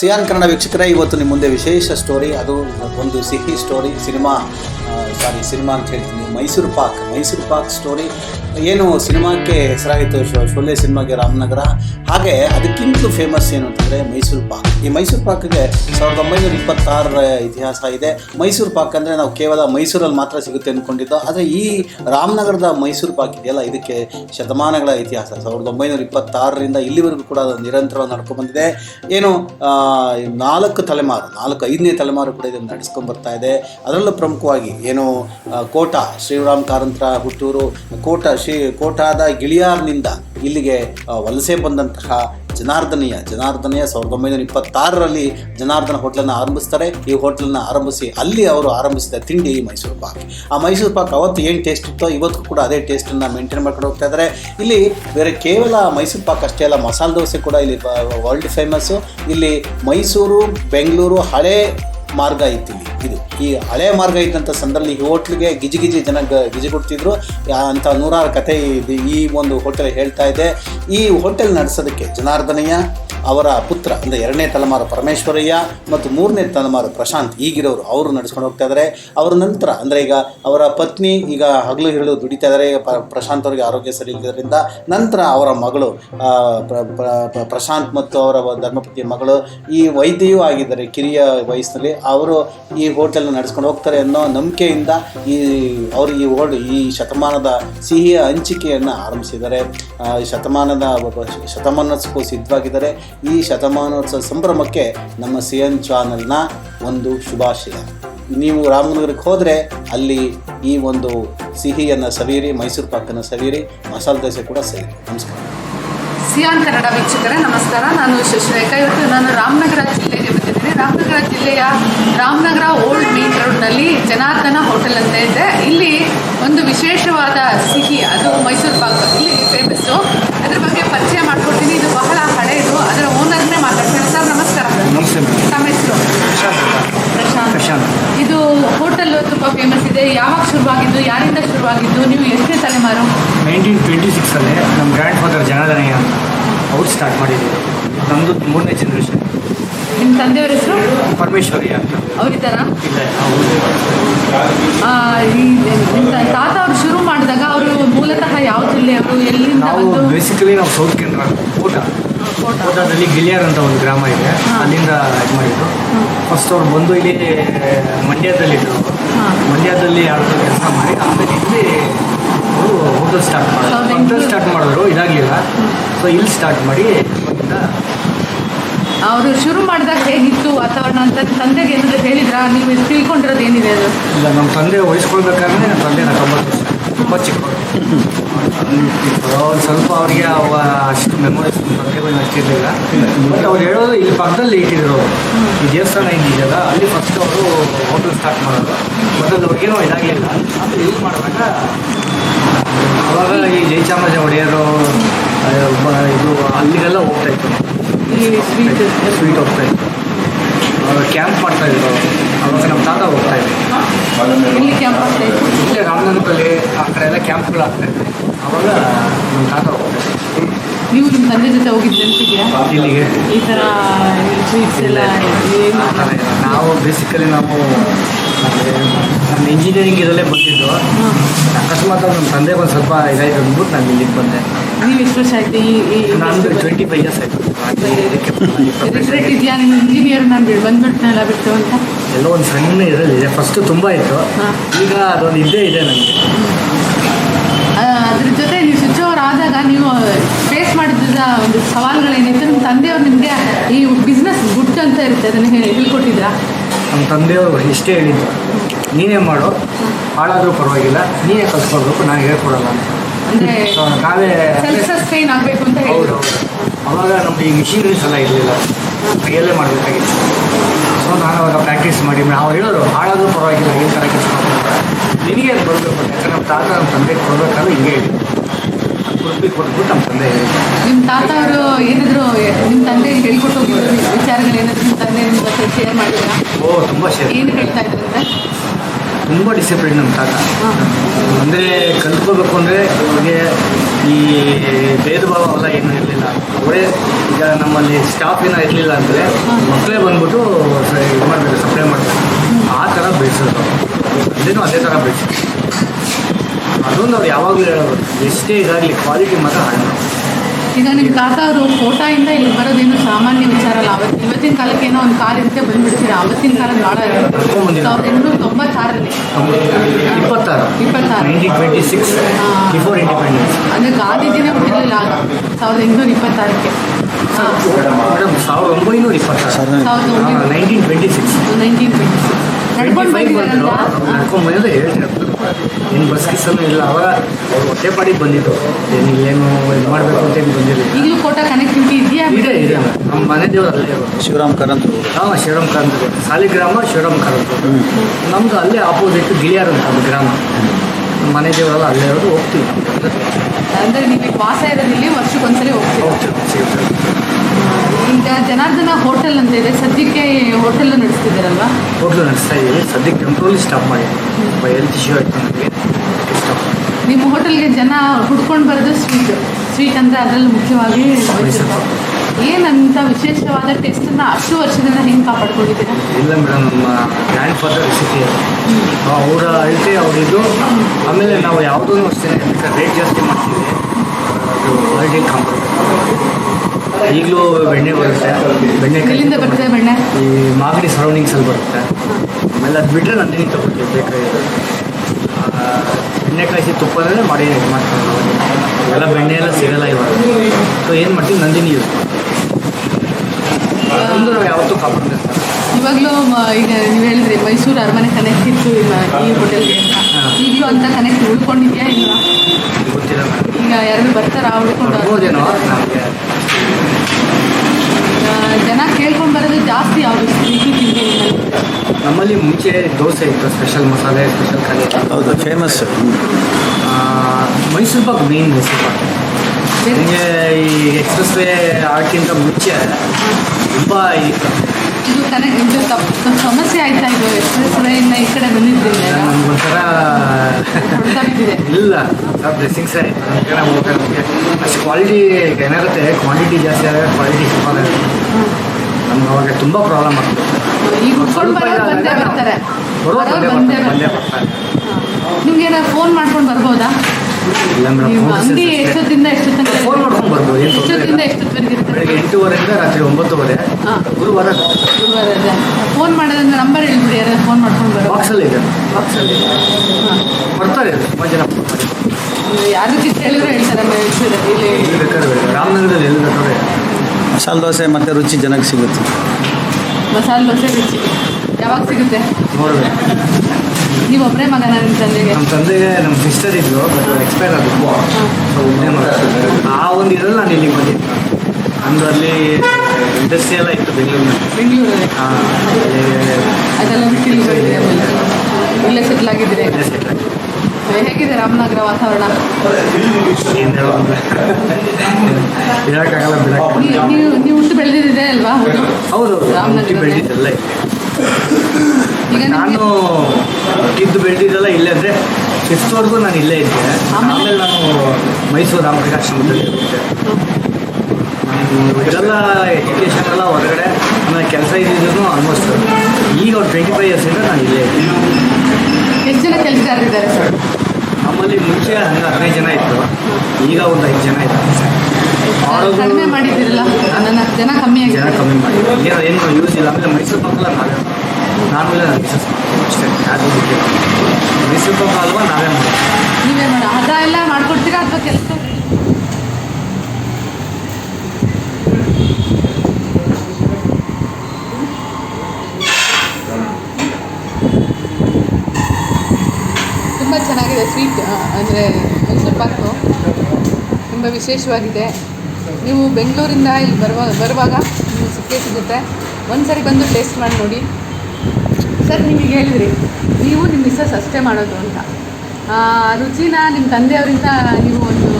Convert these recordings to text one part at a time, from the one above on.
Xi'an Kannada ವೀಕ್ಷಕರೇ, ಇವತ್ತು ನಿಮ್ಮ ಮುಂದೆ ವಿಶೇಷ ಸ್ಟೋರಿ ಅದು ಒಂದು ಸಿಹಿ ಸ್ಟೋರಿ ಸಿನಿಮಾ ಸಾರಿ ಸಿನಿಮಾ ಅಂತ ಹೇಳ್ತೀನಿ, ಮೈಸೂರು ಪಾಕ್ ಮೈಸೂರು ಪಾಕ್ ಸ್ಟೋರಿ ಏನು ಸಿನಿಮಾಕ್ಕೆ ಹೆಸರಾಯಿತು ಶೋಲೆ ಶೊಲ್ಲೆ ಸಿನಿಮಾಗೆ ರಾಮನಗರ. ಹಾಗೆ ಅದಕ್ಕಿಂತಲೂ ಫೇಮಸ್ ಏನು ಅಂತಂದರೆ ಮೈಸೂರು ಪಾಕ್. ಈ ಮೈಸೂರು ಪಾಕ್ಗೆ ಸಾವಿರದ ಒಂಬೈನೂರ ಇಪ್ಪತ್ತಾರರ ಇತಿಹಾಸ ಇದೆ. ಮೈಸೂರು ಪಾಕ್ ಅಂದರೆ ನಾವು ಕೇವಲ ಮೈಸೂರಲ್ಲಿ ಮಾತ್ರ ಸಿಗುತ್ತೆ ಅಂದ್ಕೊಂಡಿದ್ದು ಆದರೆ ಈ ರಾಮನಗರದ ಮೈಸೂರು ಪಾಕ್ ಇದೆಯಲ್ಲ, ಇದಕ್ಕೆ ಶತಮಾನಗಳ ಇತಿಹಾಸ. ಸಾವಿರದ ಒಂಬೈನೂರ ಇಪ್ಪತ್ತಾರರಿಂದ ಇಲ್ಲಿವರೆಗೂ ಕೂಡ ಅದು ನಿರಂತರವಾಗಿ ನಡ್ಕೊಂಡು ಬಂದಿದೆ. ಏನು ನಾಲ್ಕು ತಲೆಮಾರು, ನಾಲ್ಕು, ಐದನೇ ತಲೆಮಾರು ಕೂಡ ಇದನ್ನು ನಡೆಸ್ಕೊಂಡು ಬರ್ತಾ ಇದೆ. ಅದರಲ್ಲೂ ಪ್ರಮುಖವಾಗಿ ಏನು ಕೋಟ, ಶ್ರೀರಾಮ್ ಕಾರಂತರ, ಹುಟ್ಟೂರು, ಕೋಟ ಶ್ರೀ ಕೋಟಾದ ಗಿಳಿಯಾರ್ನಿಂದ ಇಲ್ಲಿಗೆ ವಲಸೆ ಬಂದಂತಹ ಜನಾರ್ದನೀಯ ಜನಾರ್ದನೀಯ ಸಾವಿರದ ಒಂಬೈನೂರ ಇಪ್ಪತ್ತಾರರಲ್ಲಿ ಜನಾರ್ದನ ಹೋಟ್ಲನ್ನು ಆರಂಭಿಸ್ತಾರೆ. ಈ ಹೋಟ್ಲನ್ನು ಆರಂಭಿಸಿ ಅಲ್ಲಿ ಅವರು ಆರಂಭಿಸಿದ ತಿಂಡಿ ಮೈಸೂರು ಪಾಕ್. ಆ ಮೈಸೂರು ಪಾಕ್ ಅವತ್ತು ಏನು ಟೇಸ್ಟ್ ಇತ್ತೋ ಇವತ್ತು ಕೂಡ ಅದೇ ಟೇಸ್ಟನ್ನು ಮೇಂಟೈನ್ ಮಾಡ್ಕೊಂಡು ಹೋಗ್ತಾ ಇದ್ದಾರೆ ಇಲ್ಲಿ ಬೇರೆ ಕೇವಲ ಮೈಸೂರು ಪಾಕ್ ಅಷ್ಟೇ ಅಲ್ಲ, ಮಸಾಲೆ ದೋಸೆ ಕೂಡ ಇಲ್ಲಿ ವರ್ಲ್ಡ್ ಫೇಮಸ್ಸು ಇಲ್ಲಿ ಮೈಸೂರು, ಬೆಂಗಳೂರು ಹಳೆ ಮಾರ್ಗ ಇತ್ತು ಇಲ್ಲಿ, ಇದು. ಈ ಹಳೆ ಮಾರ್ಗ ಇದ್ದಂಥ ಸಂದರ್ಭದಲ್ಲಿ ಈ ಹೋಟ್ಲಿಗೆ ಗಿಜಿ ಗಿಜಿ ಜನ ಗ- ಗಿಜಿ ಕೊಡ್ತಿದ್ರು. ಅಂತ ನೂರಾರು ಕತೆ ಇದು ಈ ಒಂದು ಹೋಟೆಲ್ ಹೇಳ್ತಾ ಇದೆ. ಈ ಹೋಟೆಲ್ ನಡೆಸೋದಕ್ಕೆ ಜನಾರ್ದನಯ್ಯ ಅವರ ಪುತ್ರ ಅಂದರೆ ಎರಡನೇ ತಲೆಮಾರು ಪರಮೇಶ್ವರಯ್ಯ ಮತ್ತು ಮೂರನೇ ತಲೆಮಾರು ಪ್ರಶಾಂತ್ ಈಗಿರೋರು ಅವರು ನಡೆಸ್ಕೊಂಡು ಹೋಗ್ತಾ ಇದ್ದಾರೆ ಅವರ ನಂತರ ಅಂದರೆ ಈಗ ಅವರ ಪತ್ನಿ ಈಗ ಹಗಲು ಹಿರಳು ದುಡಿತಾ ಇದ್ದಾರೆ ಈಗ ಪ್ರಶಾಂತ್ ಅವರಿಗೆ ಆರೋಗ್ಯ ಸರಿ ಇಲ್ಲದ್ರಿಂದ ನಂತರ ಅವರ ಮಗಳು ಪ್ರಶಾಂತ್ ಮತ್ತು ಅವರ ಧರ್ಮಪತಿಯ ಮಗಳು ಈ ವೈದ್ಯೆಯೂ ಆಗಿದ್ದಾರೆ ಕಿರಿಯ ವಯಸ್ಸಿನಲ್ಲಿ. ಅವರು ಈ ಹೋಟೆಲ್ನ ನಡೆಸ್ಕೊಂಡು ಹೋಗ್ತಾರೆ ಅನ್ನೋ ನಂಬಿಕೆಯಿಂದ ಈ ಅವರು ಈ ಓಲ್ಡ್ ಈ ಶತಮಾನದ ಸಿಹಿಯ ಹಂಚಿಕೆಯನ್ನು ಆರಂಭಿಸಿದ್ದಾರೆ. ಈ ಶತಮಾನದ ಶತಮಾನೋತ್ಸವಕ್ಕೂ ಸಿದ್ಧವಾಗಿದ್ದಾರೆ. ಈ ಶತಮಾನೋತ್ಸವ ಸಂಭ್ರಮಕ್ಕೆ ನಮ್ಮ ಸಿ ಎನ್ ಚಾನಲ್ನ ಒಂದು ಶುಭಾಶಯ. ನೀವು ರಾಮನಗರಕ್ಕೆ ಹೋದರೆ ಅಲ್ಲಿ ಈ ಒಂದು ಸಿಹಿಯನ್ನು ಸವಿಯಿರಿ, ಮೈಸೂರು ಪಾಕನ್ನು ಸವಿಯಿರಿ, ಮಸಾಲೆ ದೋಸೆ ಕೂಡ ಸವಿಯಿರಿ. ನಮಸ್ಕಾರ. ಸಿಯಾನ್ ಕನ್ನಡ ವೀಕ್ಷಕರೇ, ನಮಸ್ಕಾರ. ನಾನು ಶಶಿರೇಖಾ ಇವತ್ತು ನಾನು ರಾಮನಗರ ಬಂದಿದ್ದೀನಿ ರಾಮನಗರ ಜಿಲ್ಲೆಯ ರಾಮನಗರ ಓಲ್ಡ್ ಮೇನ್ ರೋಡ್ನಲ್ಲಿ ಜನಾರ್ದನ ಹೋಟೆಲ್ ಅಂತ ಇದೆ. ಇಲ್ಲಿ ಒಂದು ವಿಶೇಷವಾದ ಸಿಹಿ ಅದು ಮೈಸೂರು ಪಾಕ್ ಇಲ್ಲಿ ಫೇಮಸ್ಸು ಅದ್ರ ಬಗ್ಗೆ ಪರಿಚಯ ಮಾಡ್ಕೊಡ್ತೀನಿ. ಇದು ಬಹಳ ಹಳೆಯದು ಅದರ ಓನರ್ನೇ ಮಾತಾಡ್ತೀನಿ. ಸರ್ ನಮಸ್ಕಾರ. ತಮ್ಮ ಹೆಸರು? ಪ್ರಶಾಂತ್. ಪ್ರಶಾಂತ್. ಇದು ಹೋಟೆಲ್ ತುಂಬ ಫೇಮಸ್ ಇದೆ. ಯಾವಾಗ ಶುರುವಾಗಿದ್ದು ಯಾರಿಂದ ಶುರುವಾಗಿದ್ದು ನೀವು ಎಷ್ಟನೇ ತಲೆಮಾರು? ನೈನ್ಟೀನ್ ಟ್ವೆಂಟಿ ಸಿಕ್ಸಲ್ಲಿ ನಮ್ಮ ಗ್ರ್ಯಾಂಡ್ ಫಾದರ್ ಜನಾರ್ದನಯ್ಯ ಅವ್ರು ಸ್ಟಾರ್ಟ್ ಮಾಡಿದ್ದೀವಿ ನಮ್ಮದು ಮೂರನೇ ಜನರೇಷನ್ ನಿಮ್ಮ ತಂದೆಯವ್ರ ಪರಮೇಶ್ವರಿ ಅಂತ. ಅವರಿದ್ದಾರಾ? ತಾತ ಅವ್ರು ಶುರು ಮಾಡಿದಾಗ ಅವರು ಮೂಲತಃ ಯಾವ ಜಿಲ್ಲೆಯವರು ಎಲ್ಲಿಂದ ನಾವು ಬೇಸಿಕಲಿ ನಾವು ಸೌತ್ ಕೋಟ. ಕೋಟ. ಕೋಟದಲ್ಲಿ ಗಿಳಿಯಾರ್ ಅಂತ ಒಂದು ಗ್ರಾಮ ಇದೆ. ಅಲ್ಲಿಂದ ಇದು ಮಾಡಿದ್ರು ಫಸ್ಟ್ ಅವ್ರು ಬಂದು ಇಲ್ಲಿ ಮಂಡ್ಯದಲ್ಲಿದ್ದರು ಮಂಡ್ಯದಲ್ಲಿ ಯಾರ್ದು ಕೆಲಸ ಮಾಡಿ ಆಮೇಲೆ ಇಲ್ಲಿ ಅವರು ಹೋಟೆಲ್ ಸ್ಟಾರ್ಟ್ ಮಾಡಿದ್ರು. ಹೋಟೆಲ್ ಸ್ಟಾರ್ಟ್ ಮಾಡಿದ್ರು ಇದಾಗಲಿಲ್ಲ. ಸೊ ಇಲ್ಲಿ ಸ್ಟಾರ್ಟ್ ಮಾಡಿ ಅವರು ಶುರು ಮಾಡಿದಾಗ ಹೇಗಿತ್ತು ವಾತಾವರಣ ಅಂತ ತಂದೆಗೆ ಏನಾದ್ರು ಹೇಳಿದ್ರಾ? ನೀವು ತಿಳ್ಕೊಂಡಿರೋದು ಏನಿದೆ ಅದು? ಇಲ್ಲ ನಮ್ಮ ತಂದೆ ವಹಿಸ್ಕೊಳ್ಬೇಕಾದ್ರೆ ನಮ್ಮ ತಂದೆ ವರ್ಷ ತುಂಬ ಚಿಕ್ಕವರು ಅವ್ರು ಸ್ವಲ್ಪ ಅವರಿಗೆ ಅವ ಅಷ್ಟು ಮೆಮೊರೀಸ್ ಬಗ್ಗೆ ಅಷ್ಟಿರಲಿಲ್ಲ ಬಟ್ ಅವ್ರು ಹೇಳೋದು ಇಲ್ಲಿ ಪಕ್ಕದಲ್ಲಿ ಇಟ್ಟಿದ್ರು ಈ ದೇವಸ್ಥಾನ ಇದೆಯಲ್ಲ ಅಲ್ಲಿ ಫಸ್ಟ್ ಅವರು ಹೋಟೆಲ್ ಸ್ಟಾರ್ಟ್ ಮಾಡೋದು. ಮೊದಲು ಅವ್ರಿಗೇನೋ ಇದಾಗಲಿಲ್ಲ. ಅದು ಯೂಸ್ ಮಾಡುವಾಗ ಅವಾಗ ಈ ಜಯಚಾಮರಾಜ ಒಡೆಯರು ಇದು ಅಲ್ಲಿಗೆಲ್ಲ ಹೋಗ್ತಾ ಇತ್ತು ಸ್ವೀಟ್ ಸ್ವೀಟ್ ಹೋಗ್ತಾ ಇತ್ತು ಕ್ಯಾಂಪ್ ಮಾಡ್ತಾ ಇದ್ರು. ಅವಾಗ ನಮ್ಮ ತಾತ ಹೋಗ್ತಾ ಇದ್ರು. ಇಲ್ಲಿ ರಾಮನಗರದಲ್ಲಿ ಆ ಕಡೆ ಎಲ್ಲ ಕ್ಯಾಂಪ್ಗಳು ಆಗ್ತಾ ಇತ್ತು ಅವಾಗ ನಮ್ಮ ತಾತ ಹೋಗ್ತಾ ಇದ್ರು. ನೀವು ನಿಮ್ಮ ತಂದೆ ಜೊತೆ ಹೋಗಿದ್ದು ನೆನಪಿದೆಯಾ? ಇಲ್ಲಿಗೆ. ಈ ಥರ ಸ್ವೀಟ್ಸ್ ಎಲ್ಲ ಏನು ಆ ಥರ ಇಲ್ಲ. ನಾವು ಬೇಸಿಕಲಿ ನಾವು ನಮ್ಮ ಇಂಜಿನಿಯರಿಂಗ್ ಇದರಲ್ಲೇ ಬಂದಿದ್ದು. ಅಕಸ್ಮಾತ್ ನಮ್ಮ ತಂದೆ ಒಂದು ಸ್ವಲ್ಪ ಇದಾಯ್ತು ಅಂದ್ಬಿಟ್ಟು ನಾನು ಇಲ್ಲಿಗೆ ಬಂದೆ. ನೀವು ಎಷ್ಟು ವರ್ಷ ಆಯ್ತು ಈ ಟ್ವೆಂಟಿ ಫೈವ್ ಇಯರ್ಸ್ ಆಯಿತು. ರಿಗ್ರೆಟ್ ಇದೆಯಾ ನಿಮ್ಮ ಇಂಜಿನಿಯರ್ ನಾನು ಬಂದ್ಬಿಟ್ನಲ್ಲ ಬಿಟ್ಟು ಅಂತ. ಎಲ್ಲೋ ಒಂದು ಸಣ್ಣ ಇದರಲ್ಲಿದೆ ಫಸ್ಟ್ ತುಂಬ ಇತ್ತು. ಈಗ ಅದೊಂದು ಇದ್ದೇ ಇದೆ ನನಗೆ ಅದ್ರ ಜೊತೆ ನೀವು ಸ್ವಿಚ್ ಓವರ್ ಆದಾಗ ನೀವು ಫೇಸ್ ಮಾಡಿದ ಒಂದು ಸವಾಲುಗಳೇನಿತ್ತು ನಿಮ್ಮ ತಂದೆಯವ್ರು ನಿಮಗೆ ಈ ಬಿಸ್ನೆಸ್ ಗುಡ್ ಅಂತ ಇರುತ್ತೆ ಅದನ್ನು ಹೇಳಿ ಹೇಳ್ಕೊಟ್ಟಿದ್ರಾ? ನಮ್ಮ ತಂದೆಯವರು ಇಷ್ಟೇ ಹೇಳಿದ್ದು. ನೀನೇ ಮಾಡು. ಹಾಳಾದರೂ ಪರವಾಗಿಲ್ಲ. ನೀನೇ ಕಲ್ತ್ಕೊಳ್ಬೇಕು ನಾನು ಹೇಳ್ಕೊಡಲ್ಲ ಅಂತ. ಅಂದರೆ ನಾವೇ ಸೆಲ್ಫ್ ಸಸ್ಟೈನ್ ಆಗಬೇಕು ಅಂತ ಹೇಳಿದ್ರು ಅವಾಗ ನಮ್ದು ಈ ಮಿಷಿನರೀಸ್ ಎಲ್ಲ ಇರಲಿಲ್ಲ. ಕೈಯಲ್ಲೇ ಮಾಡಬೇಕಾಗಿತ್ತು. ಸೊ ನಾನು ಅವಾಗ ಪ್ರಾಕ್ಟೀಸ್ ಮಾಡಿ ಅವ್ರು ಹೇಳೋರು ಹಾಳಾದರೂ ಪರವಾಗಿಲ್ಲ ಈ ಥರ ಕೆಲಸ ನಿನಗೆ ಅದು ಬರಬೇಕು? ಯಾಕಂದ್ರೆ ನಮ್ಮ ತಾತ ನಮ್ಮ ತಂದೆ ಕೊಡಬೇಕಾದ್ರೆ ಹಿಂಗೆ ಹೇಳಿ. ಕೊಟ್ಟು ಕೊಟ್ಬಿಟ್ಟು ನಮ್ಮ ತಂದೆ ಹೇಳಿ. ನಿಮ್ಮ ತಾತ ಅವರು ಏನಿದ್ರು ನಿಮ್ಮ ತಂದೆ ಹೇಳ್ಕೊಟ್ಟು ವಿಚಾರಗಳು ಏನಾದ್ರು ನಿಮ್ಮ ತಂದೆ ನಿಮ್ಮ ಶೇರ್ ಮಾಡಿದ್ರಾ? ಓ ತುಂಬ ಶೇರ್ ಏನು ಹೇಳ್ತಾ ಇದ್ರಂತೆ? ತುಂಬ ಡಿಸಿಪ್ಲಿನ್ ನಮ್ಮ ತಾತ. ಅಂದರೆ ಕಲ್ತ್ಕೋಬೇಕು ಅಂದರೆ ಅವ್ರಿಗೆ ಈ ಭೇದ ಭಾವ ಅವೆಲ್ಲ ಏನೂ ಇರಲಿಲ್ಲ. ಅವರೇ ಈಗ ನಮ್ಮಲ್ಲಿ ಸ್ಟಾಫ್ ಏನೋ ಇರಲಿಲ್ಲ ಅಂದರೆ ಮಕ್ಕಳೇ ಬಂದ್ಬಿಟ್ಟು ಇದು ಮಾಡಬೇಕು ಸಪ್ಲೈ ಮಾಡ್ತಾರೆ. ಆ ಥರ ಬೆಳೆಸೋದು. ಅದೇನು ಅದೇ ಥರ ಬೆಳೆಸೋದು. ಅದೊಂದು ಅವ್ರು ಯಾವಾಗಲೂ ಹೇಳೋದು, ಎಷ್ಟೇ ಇದಾಗಲಿ ಕ್ವಾಲಿಟಿ ಮಾತ್ರ ಹಾಳು ಈಗ ನಿಮ್ಮ ತಾತ ಅವರು ಕೋಟಾಯಿಂದ ಇಲ್ಲಿ ಬರೋದೇನು ಸಾಮಾನ್ಯ ವಿಚಾರ ಅಲ್ಲ. ಅವತ್ತು ಇವತ್ತಿನ ಕಾಲಕ್ಕೆ ಏನೋ ಒಂದು ಕಾರ್ ಇರುತ್ತೆ ಬಂದ್ಬಿಡ್ತೀರಾ? ಅವತ್ತಿನ ಕಾಲ ಭಾಳ. ಸಾವಿರದ ಎಂಟುನೂರ ತೊಂಬತ್ತಾರರಲ್ಲಿ. ಇಪ್ಪತ್ತಾರು. ಇಪ್ಪತ್ತಾರು. ಅಂದರೆ ಗಾಂಧೀಜಿನೇ ಹುಟ್ಟಿರಲಿಲ್ಲ ಆಗ. ಸಾವಿರದ ಎಂಟುನೂರ ಇಪ್ಪತ್ತಾರಕ್ಕೆ. ಮೇಡಮ್ ಸಾವಿರದ ಒಂಬೈನೂರ ಇಪ್ಪತ್ತಾರು. ಸಾವಿರದ ಒಂಬೈನೂರ nineteen twenty six. Nineteen twenty six. ನಡ್ಕೊಂಡು ಬಂದಿದ್ದಾರೆ ಏನು ಬಸ್ ಗಿಸ್ಸನ್ನು ಇಲ್ಲ. ಅವಾಗ ಅವ್ರು ಹೊಟ್ಟೆ ಪಾಡಿಗೆ ಬಂದಿದ್ದು ಏನು ಏನು ಇದು ಮಾಡಬೇಕು ಅಂತ ಏನು ಬಂದಿರಲಿಲ್ಲ. ಈಗಲೂ ಕೋಟ ಕನೆಕ್ಟಿವಿಟಿ ಇದೆಯಾ? ಇದೆ ಇದೆ ನಮ್ಮ ಮನೆ ದೇವರು ಅಲ್ಲೇ ಶಿವರಾಮ್ ಕಾರಂತ ಹಾಂ ಶಿವರಾಮ್ ಕಾರಂತ ಸಾಲಿಗ್ರಾಮ ಶಿವರಾಮ್ ಕಾರಂತ ನಮ್ಮದು ಅಲ್ಲೇ ಆಪೋಸಿಟ್ ಗಿಳಿಯಾರ್ ಅಂತ ಅದು ಗ್ರಾಮ. ನಮ್ಮ ಮನೆ ದೇವರೆಲ್ಲ ಅಲ್ಲೇ ಇರೋದು ಹೋಗ್ತೀವಿ. ಅಂದರೆ ನೀವು ವಾಸ ಇರೋದು ಇಲ್ಲಿ ವರ್ಷಕ್ಕೊಂದ್ಸರಿ ಹೋಗ್ತೀವಿ ಸಿಗುತ್ತೆ ಈಗ ಜನಾರ್ದನ ಹೋಟೆಲ್ ಅಂತ ಇದೆ. ಸದ್ಯಕ್ಕೆ ಹೋಟೆಲ್ ನಡೆಸ್ತಿದ್ದೀರಲ್ವಾ? ಹೋಟೆಲ್ ನಡೆಸ್ತಾ ಇದ್ದೀವಿ ಸದ್ಯಕ್ಕೆ ಕಂಟ್ರೋಲ್ ಸ್ಟಾಪ್ ಮಾಡಿ. ಹೆಲ್ತ್ ಇಶ್ಯೂ ಆಯ್ತು ನಮಗೆ ಸ್ಟಾಪ್ ನಿಮ್ಮ ಹೋಟೆಲ್ಗೆ ಜನ ಹುಡ್ಕೊಂಡು ಬರೋದು ಸ್ವೀಟ್ ಸ್ವೀಟ್ ಅಂದರೆ ಅದರಲ್ಲಿ ಮುಖ್ಯವಾಗಿ ಏನಂತ ವಿಶೇಷವಾದ ಟೇಸ್ಟನ್ನು ಅಷ್ಟು ವರ್ಷದಿಂದ ಹೆಂಗೆ ಕಾಪಾಡ್ಕೊಂಡಿದ್ದೀರಾ? ಇಲ್ಲ ಮೇಡಮ್ ನಮ್ಮ ಗ್ರ್ಯಾಂಡ್ ಫಾದರ್ ರೆಸಿಪಿ ಅವರ ಅಳತೆ ಅವರಿದ್ದು ಆಮೇಲೆ ನಾವು ಯಾವುದೂ ಅಷ್ಟೇ ರೇಟ್ ಜಾಸ್ತಿ ಮಾಡ್ತೀವಿ. ಅದು ಕ್ವಾಲಿಟಿ ಈಗಲೂ ಬೆಣ್ಣೆ ಬರುತ್ತೆ. ಬೆಣ್ಣೆ ಕಲ್ಲಿಂದ ಬರುತ್ತೆ ಬೆಣ್ಣೆ? ಈ ಮಾಗಡಿ ಸರೌಂಡಿಂಗ್ಸಲ್ಲಿ ಬರುತ್ತೆ. ಆಮೇಲೆ ಅದು ಬಿಟ್ಟರೆ ನಂದಿನಿ ತಗೊಳ್ತೀವಿ ಬೇಕಾಗಿ ಬೆಣ್ಣೆ ಕಾಯಿಸಿ ತುಪ್ಪದಲ್ಲೇ ಮಾಡಿ ಇದು ಮಾಡ್ತೀವಿ ನಾವು ಎಲ್ಲ ಬೆಣ್ಣೆ ಎಲ್ಲ ಸಿಗಲ್ಲ ಇವಾಗ. ಸೊ ಏನು ಮಾಡ್ತೀವಿ ನಂದಿನಿ ಯೂಸ್ ಅದೊಂದು ನಾವು ಯಾವತ್ತೂ ಕಾಪಾಡ್ತೀವಿ ಇವಾಗಲೂ ಈಗ ನೀವು ಹೇಳಿದ್ರಿ ಮೈಸೂರು ಅರಮನೆ ಕನೆಕ್ಟ್ ಇತ್ತು ಈ ಹೋಟೆಲ್ಗೆ. ಈಗಲೂ ಅಂತ ಕನೆಕ್ಟ್ ಉಳ್ಕೊಂಡಿದ್ಯಾ ಇಲ್ಲ ಗೊತ್ತಿಲ್ಲ. ಈಗ ಯಾರು ಬರ್ತಾರಾ? ಉಳ್ಕೊಂಡು ಹೋದೇನೋ ನಮಗೆ. ಜನ ಕೇಳ್ಕೊಂಡು ಬರೋದು ಜಾಸ್ತಿ ಯಾವುದು? ಸಿಹಿ ತಿಂಡಿ ನಮ್ಮಲ್ಲಿ ಮುಂಚೆ ದೋಸೆ ಇತ್ತು ಸ್ಪೆಷಲ್ ಮಸಾಲೆ ಸ್ಪೆಷಲ್ ಕಲೆ ಹೌದು ಫೇಮಸ್ ಆ, ಮೈಸೂರು ಪಾಕ್ ಮೇನ್ ಮೈಸೂರು ಪಾಕ್. ನಿಮಗೆ ಈ ಎಕ್ಸ್ಪ್ರೆಸ್ ವೇ ಆಗೋಕ್ಕಿಂತ ಮುಂಚೆ ತುಂಬ ಇತ್ತು. ಇದು ಕನೆಕ್ಟ್ ಇದು ತಪ್ಪು. ಸಮಸ್ಯೆ ಆಯ್ತಾ ಇದು ಎಕ್ಸ್ಪ್ರೆಸ್ ವೇಯಿಂದ ಈ ಕಡೆ ಬಂದಿದ್ದೀನಿ ನಮ್ಗೊಂಥರ ಹೊಡ್ತಾ ಇಲ್ಲ ಬ್ಲೆಸ್ಸಿಂಗ್ಸ್ ಹೋಗ್ತಾರೆ ನಮಗೆ ಅಷ್ಟು ಕ್ವಾಲಿಟಿ ಏನಾಗುತ್ತೆ? ಕ್ವಾಂಟಿಟಿ ಜಾಸ್ತಿ ಆದರೆ ಕ್ವಾಲಿಟಿ ಆಗುತ್ತೆ. ನಮ್ಗೆ ಅವಾಗ ತುಂಬ ಪ್ರಾಬ್ಲಮ್ ಆಗ್ತದೆ. ಈಗ ಉಟ್ಕೊಂಡು ಬರೋರು ಬಂದೇ ಬರ್ತಾರೆ. ಬರೋರು ಬಂದೇ ನಿಮ್ಗೆ ಏನಾದ್ರು ಫೋನ್ ಮಾಡ್ಕೊಂಡು ಬರ್ಬೋದಾ? ಇಲ್ಲ ಅಂಗಡಿ ಎಷ್ಟೊತ್ತಿಂದ ಫೋನ್ ಮಾಡ್ಕೊಂಡು ಬರ್ಬೋದು ಏನು ತೊಂದರೆ ಎಷ್ಟೊತ್ತಿಂದ ಇಲ್ಲ ಎಷ್ಟೊತ್ತಿವರೆಗೆ ಬೆಳಗ್ಗೆ ಎಂಟೂವರೆಯಿಂದ ರಾತ್ರಿ ಒಂಬತ್ತುವರೆ. ಗುರುವಾರ. ಗುರುವಾರ ಇದೆ ಫೋನ್ ಮಾಡೋದಂದ್ರೆ ನಂಬರ್ ಹೇಳ್ಬಿಡಿ ಯಾರು ಫೋನ್ ಮಾಡ್ಕೊಂಡು ಬರೋ ಬಾಕ್ಸಲ್ಲಿ ಇದೆ. ಬಾಕ್ಸಲ್ಲಿ ಬರ್ತಾರೆ ತುಂಬ ಜನ ಬರ್ತಾರೆ. ಯಾರಿಗೆ ಕೇಳಿದ್ರೆ ಹೇಳ್ತಾರೆ. ರಾಮನಗರದಲ್ಲಿ ಎಲ್ಲಿ ಬೇಕಾದ್ರೆ? ಮಸಾಲೆ ದೋಸೆ ಮತ್ತು ರುಚಿ ಜನಕ್ಕೆ ಸಿಗುತ್ತೆ. ಮಸಾಲೆ ದೋಸೆ ರುಚಿ. ಯಾವಾಗ ಸಿಗುತ್ತೆ? ನೋಡಬೇಕು. ನೀವು ಒಬ್ಬರೇ ಮಗನ ನಿಮ್ಮ ತಂದೆಗೆ? ನಮ್ಮ ತಂದೆಗೆ ನಮ್ಮ ಸಿಸ್ಟರ್ ಇದ್ರು ಬಟ್ ಎಕ್ಸ್ಪೈರ್ ಆಗಬೇಕು ಸೊ ಒಬ್ಬನೇ ಮಗ ಆ ಒಂದು ಇದ್ರಲ್ಲಿ ನಾನು ಇಲ್ಲಿಗೆ ಬಂದಿದ್ದೆ. ನಮ್ಮದು ಅಲ್ಲಿ ಇಂಡಸ್ಟ್ರಿ ಎಲ್ಲ ಇತ್ತು ಬೆಂಗಳೂರಿನಲ್ಲಿ. ಬೆಂಗಳೂರಲ್ಲಿ? ಹಾಂ ಅದೆಲ್ಲ ಬಿಟ್ಟು ಇಲ್ಲಿ ಸೆಟ್ಲ್ ಆಗಿದ್ದೀರಿ. ಅಲ್ಲೇ set ಆಗಿ. ಹೇಗಿದೆ ರಾಮನಗರ ವಾತಾವರಣ? ಇರೋಕ್ಕಾಗಲ್ಲ ಬಿಡಕ್ಕೆ. ನೀವು ನೀವು ಹುಟ್ಟು ಬೆಳೆದಿದೆ ಅಲ್ವಾ? ಹೌದು ಹೌದು ರಾಮನಗರ ಬೆಳೆದಿದ್ದೆಲ್ಲ ಈಗ ನಾನು ಇದ್ದು ಬೆಳೆದಿದ್ದೆಲ್ಲ ಇಲ್ಲೇ ಅಂದರೆ ಫಿಫ್ತ್ವರೆಗೂ ನಾನು ಇಲ್ಲೇ ಇದ್ದೆ. ಆಮೇಲೆ? ನಾನು ಮೈಸೂರು ಇದ್ದೆ. ನಾನು ಇದೆಲ್ಲ ಎಜುಕೇಷನ್ ಎಲ್ಲ ಹೊರಗಡೆ ಆಮೇಲೆ ಕೆಲಸ ಇದ್ದಿದ್ದು ಆಲ್ಮೋಸ್ಟ್ ಈಗ ಟ್ವೆಂಟಿ ಫೈವ್ ಇಯರ್ಸಿಂದ ನಾನು ಇಲ್ಲೇ ಇದ್ದೀನಿ ಎಷ್ಟು ಜನ ಕೆಲಸ ಕೆಲಸಗಾರರಿದ್ದಾರೆ ಸರ್? ನಮ್ಮಲ್ಲಿ ಮುಂಚೆ ಹಂಗೆ ಹದಿನೈದು ಜನ ಇತ್ತು ಈಗ ಒಂದು ಐದು ಜನ ಇದ್ದಾರೆ. ಕಡಿಮೆ ಮಾಡಿದ್ದೀರಲ್ಲ? ಜನ ಕಮ್ಮಿ ಜನ ಕಮ್ಮಿ ಮಾಡಿದ್ರು ಏನೋ ಏನು ಯೂಸ್ ಇಲ್ಲ. ಆಮೇಲೆ ಮೈಸೂರು ಪಾಕಲ್ಲ ನಾವೇ ನಾರ್ಮಲ್ ಬಿಸ್ನೆಸ್ ಮಾಡ್ತೀವಿ ಅಷ್ಟೇ. ಯಾರು ಮೈಸೂರು ಪಾಕ ಅಲ್ವಾ ನಾವೇ ಮಾಡ್ತೀವಿ. ನೀವೇ ಮಾಡಿ. ಅದ ಎಲ್ಲ ಮಾಡ್ಕೊಡ್ತೀರಾ ಅಥವಾ ಕೆಲಸ ತುಂಬ ಚೆನ್ನಾಗಿದೆ ಸ್ವೀಟ್ ಅಂದರೆ ಮೈಸೂರು ಪಾಕು ತುಂಬ ವಿಶೇಷವಾಗಿದೆ. ನೀವು ಬೆಂಗಳೂರಿಂದ ಇಲ್ಲಿ ಬರುವಾಗ ಬರುವಾಗ ನಿಮಗೆ ಸಿಕ್ಕೇ ಸಿಗುತ್ತೆ. ಒಂದು ಸರಿ ಬಂದು ಟೇಸ್ಟ್ ಮಾಡಿ ನೋಡಿ. ಸರ್ ನಿಮಗೆ ಹೇಳಿದ್ರಿ ನೀವು ನಿಮ್ಮ ಮಿಸ್ಸಸ್ ಅಷ್ಟೇ ಮಾಡೋದು ಅಂತ. ರುಚಿನ ನಿಮ್ಮ ತಂದೆಯವರಿಂದ ನೀವು ಒಂದು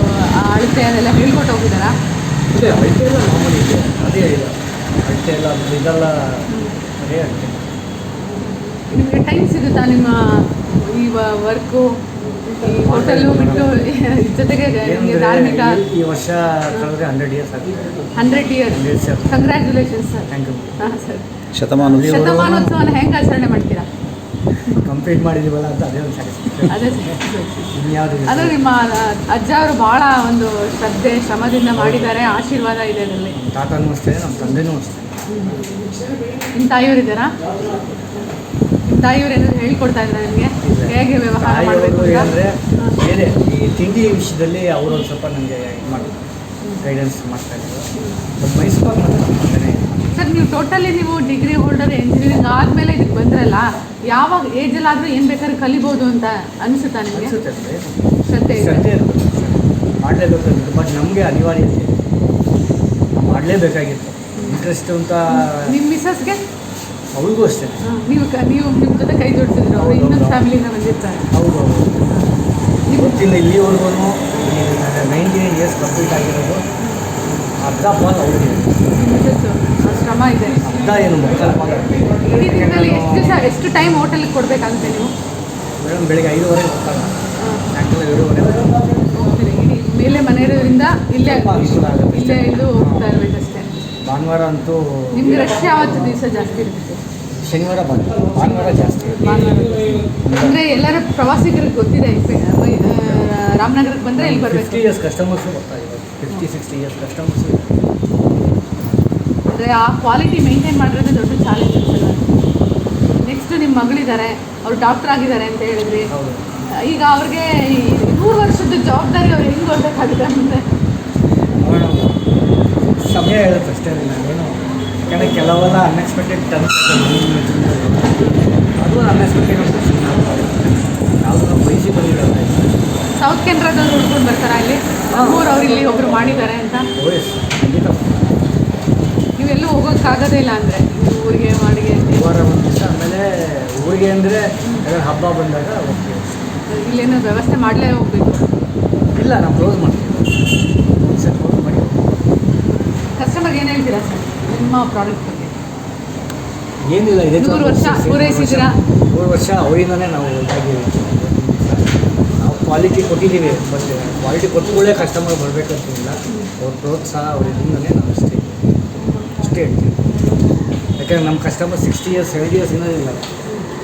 ಅಳತೆ ಅದೆಲ್ಲ ಹೇಳ್ಕೊಟ್ಟು ಹೋಗಿದ್ದಾರಾ? ನಿಮಗೆ ಟೈಮ್ ಸಿಗುತ್ತಾ ನಿಮ್ಮ ಈ ವರ್ಕು ಈ ಹೋಟೆಲ್ಲು ಬಿಟ್ಟು ಜೊತೆಗೆ ನಿಮಗೆ ಧಾರ್ಮಿಕ ಈ- ವರ್ಷ ಕಳೆದ್ರೆ ಹಂಡ್ರೆಡ್ ಇಯರ್ಸ್ ಆಗಿದೆ hundred years congratulation sir thank you ಹಾಂ ಸರ್ ಶತಮಾನ ಶತಮಾನೋತ್ಸವನ ಹೆಂಗೆ ಆಚರಣೆ ಮಾಡ್ತೀರಾ? ಕಂಪ್ಲೀಟ್ ಮಾಡಿದೀವಲ್ಲ ಅಂತ ಅದೇ ಒಂದು ಅದೇ ಅದು ನಿಮ್ಮ ಅಜ್ಜ ಅವರು ಭಾಳ ಒಂದು ಶ್ರದ್ಧೆ ಶ್ರಮದಿಂದ ಮಾಡಿದ್ದಾರೆ ಆಶೀರ್ವಾದ ಇದೆ ಅದರಲ್ಲಿ. ತಾತನೂ ಅಷ್ಟೇ ನಮ್ಮ ತಂದೆನೂ ಅಷ್ಟೇ. ನಿಮ್ಮ ತಾಯಿಯವರಿದ್ದಾರಾ ನಿಮ್ಮ ತಾಯಿಯವರು ಏನಾದ್ರು ಹೇಳ್ಕೊಡ್ತಾ ಇದ್ದಾರೆ ನಿಮಗೆ? ಹೇಗೆ ವ್ಯವಹಾರ ಮಾಡಬೇಕು ಅಂದರೆ ಬೇರೆ ಈ ತಿಂಡಿ ವಿಷಯದಲ್ಲಿ ಅವರು ಒಂದು ಸ್ವಲ್ಪ ನನಗೆ ಇದು ಮಾಡ್ತಾರೆ ಗೈಡೆನ್ಸ್ ಮಾಡ್ತಾ ಇದ್ದರು ಬಟ್ ಮೈಸೂರು ಸರ್ ನೀವು ಟೋಟಲಿ ನೀವು ಡಿಗ್ರಿ ಹೋಲ್ಡರ್ ಇಂಜಿನಿಯರಿಂಗ್ ಆದಮೇಲೆ ಇದಕ್ಕೆ ಬಂದ್ರಲ್ಲ ಯಾವಾಗ ಏಜಲ್ಲಾದರೂ ಏನು ಬೇಕಾದ್ರೆ ಕಲಿಬೋದು ಅಂತ ಅನಿಸುತ್ತಾ ನಿಮಗೆ? ಅನಿಸುತ್ತೆ ಸತ್ಯ ಶ್ರದ್ಧೆ ಮಾಡಲೇಬೇಕು ಬಟ್ ನಮಗೆ ಅನಿವಾರ್ಯತೆ. ಮಾಡಲೇಬೇಕಾಗಿತ್ತು. ಇಂಟ್ರೆಸ್ಟ್ ಅಂತ ನಿಮ್ಮ ಮಿಸಸ್ಗೆ ಅವ್ರಿಗೂ ಅಷ್ಟೇ. ನೀವು ನೀವು ನಿಮ್ಮ ಜೊತೆ ಕೈ ಜೋಡಿಸಿದ್ರು ಅವರು ಇನ್ನೊಂದು ಫ್ಯಾಮಿಲಿಯಿಂದ ಬಂದಿರ್ತಾರೆ. ಹೌದು ಹೌದು. ಗೊತ್ತಿಲ್ಲ ಇಲ್ಲಿವರೆಗೂ ನೈಂಟಿ ನೈನ್ ಇಯರ್ಸ್ ಕಂಪ್ಲೀಟ್ ಆಗಿರೋದು. ಅರ್ಧ ಪಾಲ್ ಅವ್ರಿಗೆ. ಶ್ರಮ ಇದೆ. ಅರ್ಧ ಏನು ಮುಕ್ಕಾಲು ಪಾಲ್ ಇಡೀ ದಿನದಲ್ಲಿ ಎಷ್ಟು ದಿವಸ ಎಷ್ಟು ಟೈಮ್ ಹೋಟೆಲ್ಗೆ ಕೊಡಬೇಕಾಗುತ್ತೆ ನೀವು? ಮೇಡಮ್ ಬೆಳಿಗ್ಗೆ ಐದುವರೆಗೆ ಹೋಗ್ತಾರೆ ಸಾಯಂಕಾಲ ಏಳುವರೆ ಹೋಗ್ತೀರಿ. ಇಡೀ ಮೇಲೆ ಮನೆಯವರಿಂದ ಇಲ್ಲೇ. ಇಲ್ಲೇ ಇದು ಹೋಗ್ತಾ ಇರ್ಬೇಕಷ್ಟೇ ಭಾನುವಾರ ಅಂತೂ ನಿಮ್ಗೆ ರಶ್ ಯಾವತ್ತು ದಿವಸ ಜಾಸ್ತಿ ಇರುತ್ತೆ? ಶನಿವಾರ ಬಂದು ಭಾನುವಾರ ಜಾಸ್ತಿ. ಅಂದರೆ ಎಲ್ಲರ ಪ್ರವಾಸಿಗರಿಗೆ ಗೊತ್ತಿದೆ ರಾಮನಗರಕ್ಕೆ ಬಂದರೆ ಇಲ್ಲಿ ಫಿಫ್ಟಿ ಬರಬೇಕು ಇಯರ್ಸ್ ಕಸ್ಟಮರ್ಸು ಬರ್ತಾ ಇದ್ದಾರೆ ಫಿಫ್ಟಿ ಸಿಕ್ಸ್ಟಿ ಇಯರ್ಸ್ ಕಸ್ಟಮರ್ಸು ಅಂದರೆ ಆ ಕ್ವಾಲಿಟಿ ಮೇಂಟೈನ್ ಮಾಡಿರೋದೇ ದೊಡ್ಡ ಚಾಲೆಂಜ್ ಅಲ್ಲ ನೆಕ್ಸ್ಟ್ ನಿಮ್ಮ ಮಗಳಿದ್ದಾರೆ ಅವ್ರು ಡಾಕ್ಟರ್ ಆಗಿದ್ದಾರೆ ಅಂತ ಹೇಳಿದ್ರಿ. ಈಗ ಅವ್ರಿಗೆ ನೂರು ವರ್ಷದ ಜವಾಬ್ದಾರಿ ಅವ್ರು ಹೆಂಗೆ ಕೊಡಬೇಕಾಗಿದೆ ಅಂದರೆ ಸಮಯ ಹೇಳುತ್ತೆ ಅಷ್ಟೇ ನಾವೇನು ಯಾಕಂದರೆ ಕೆಲವೆಲ್ಲ ಅನ್ಎಕ್ಸ್ಪೆಕ್ಟೆಡ್ ಟರ್ಮ್ಸ್ ಅದು ಅನ್ಎಕ್ಸ್ಪೆಕ್ಟೆಡ್ ಯಾವುದು ನಾವು ಬಯಸಿ ಬಂದಿರೋದು. ಸೌತ್ ಕೆನರಾದವ್ರು ಹುಡ್ಕೊಂಡು ಬರ್ತಾರಾ ಅಲ್ಲಿ ನಮ್ಮೂರು ಅವ್ರು ಇಲ್ಲಿ ಒಬ್ರು ಮಾಡಿದ್ದಾರೆ ಅಂತ? ಖಂಡಿತ. ನೀವೆಲ್ಲೂ ಹೋಗೋಕ್ಕಾಗೋದೇ ಇಲ್ಲ ಅಂದರೆ? ಊರಿಗೆ ಮಾಡಿಗೆ ವಾರ ಒಂದು ದಿವಸ ಆಮೇಲೆ ಊರಿಗೆ ಅಂದರೆ ಹಬ್ಬ ಬಂದಾಗ ಓಕೆ ಇಲ್ಲೇನು ವ್ಯವಸ್ಥೆ ಮಾಡಲೇ ಹೋಗ್ಬೇಕು? ಇಲ್ಲ ನಾವು ಕ್ಲೋಸ್ ಮಾಡ್ತೀವಿ. ಏನು ಹೇಳ್ತೀರಾ ಸರ್? ನಿಮ್ಮ ಪ್ರಾಡಕ್ಟ್ ಬಗ್ಗೆ. ಏನಿಲ್ಲ ಇದೆ ನೂರು ವರ್ಷ ಪೂರೈಸಿದ್ದೀರಾ? ಮೂರು ವರ್ಷ ಅವರಿಂದನೇ ನಾವು ಇದಾಗಿ ನಾವು ಕ್ವಾಲಿಟಿ ಕೊಟ್ಟಿದ್ದೀವಿ ಬಟ್ ಕ್ವಾಲಿಟಿ ಕೊಟ್ಟುಗಳೇ ಕಸ್ಟಮರ್ ಬರಬೇಕಂತಿಲ್ಲ. ಅವ್ರ ಪ್ರೋತ್ಸಾಹ ಅವ್ರ ಇದರಿಂದನೇ ನಾವು ಅಷ್ಟೇ ಅಷ್ಟೇ ಹೇಳ್ತೀವಿ. ಯಾಕಂದರೆ ನಮ್ಮ customer sixty years seventy years ಇನ್ನೂ ಇಲ್ಲ.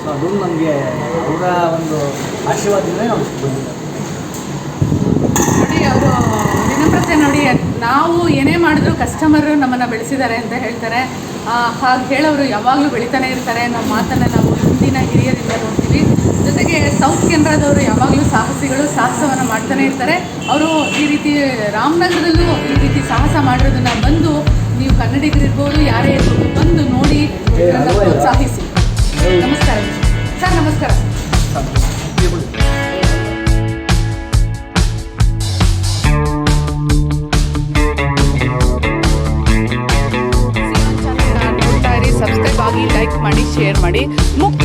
ಸೊ ಅದೊಂದು ನಮಗೆ ಅವರ ಒಂದು ಆಶೀರ್ವಾದದಿಂದಲೇ ನಾವು ನೋಡಿ ಅವರು ವಿನಮ್ರತೆ ನೋಡಿ ನಾವು ಏನೇ ಮಾಡಿದ್ರು ಕಸ್ಟಮರು ನಮ್ಮನ್ನು ಬೆಳೆಸಿದ್ದಾರೆ ಅಂತ ಹೇಳ್ತಾರೆ. ಹಾಗೆ ಹೇಳೋರು ಯಾವಾಗಲೂ ಬೆಳಿತಾನೆ ಇರ್ತಾರೆ ನಮ್ಮ ಮಾತನ್ನು ನಾವು ಹಿಂದಿನ ಹಿರಿಯರಿಂದ ನೋಡ್ತೀವಿ. ಜೊತೆಗೆ ಸೌತ್ ಕೆನರಾದವರು ಯಾವಾಗಲೂ ಸಾಹಸಿಗಳು ಸಾಹಸವನ್ನು ಮಾಡ್ತಾನೆ ಇರ್ತಾರೆ. ಅವರು ಈ ರೀತಿ ರಾಮನಗರದಲ್ಲೂ ಈ ರೀತಿ ಸಾಹಸ ಮಾಡಿರೋದನ್ನು ಬಂದು ನೀವು ಕನ್ನಡಿಗರಿರ್ಬೋದು ಯಾರೇ ಇರ್ಬೋದು ಬಂದು ನೋಡಿ ಪ್ರೋತ್ಸಾಹಿಸಿ. ನಮಸ್ಕಾರ. ಸರ್ ನಮಸ್ಕಾರ. ಶೇರ್ ಮಾಡಿ ಮುಕ್ತ